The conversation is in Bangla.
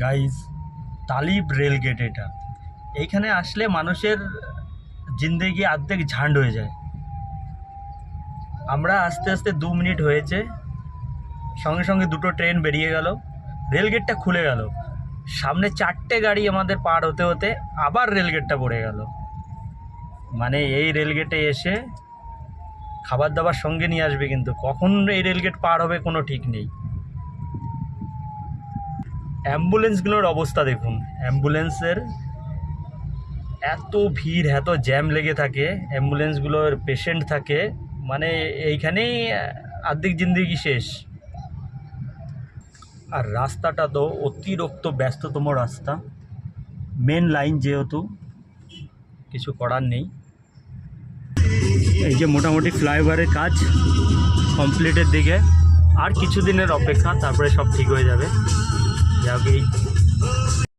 গাইজ তালিব রেলগেট এটা। এইখানে আসলে মানুষের জিন্দেগি অর্ধেক ঝান্ড হয়ে যায়। আমরা আস্তে আস্তে দু মিনিট হয়েছে, সঙ্গে সঙ্গে দুটো ট্রেন বেরিয়ে গেল রেলগেটটা খুলে গেল। সামনে চারটে গাড়ি আমাদের পার হতে হতে আবার রেলগেটটা পড়ে গেল। মানে এই রেলগেটে এসে খাবার দাবার সঙ্গে নিয়ে আসবে কিন্তু, কখন এই রেলগেট পার হবে কোনো ঠিক নেই। অ্যাম্বুলেন্সগুলোর অবস্থা দেখুন। অ্যাম্বুলেন্সের এত ভিড়, এত জ্যাম লেগে থাকে, অ্যাম্বুলেন্সগুলোর পেশেন্ট থাকে মানে এইখানেই আর্ধেক জিন্দিগি শেষ। আর রাস্তাটা তো অতিরিক্ত ব্যস্ততম রাস্তা। মেন লাইন যেহেতু, কিছু করার নেই। এই যে মোটামুটি ফ্লাইওভারের কাজ কমপ্লিটের দিকে, আর কিছু দিনের অপেক্ষা, তারপরে সব ঠিক হয়ে যাবে। যাক এই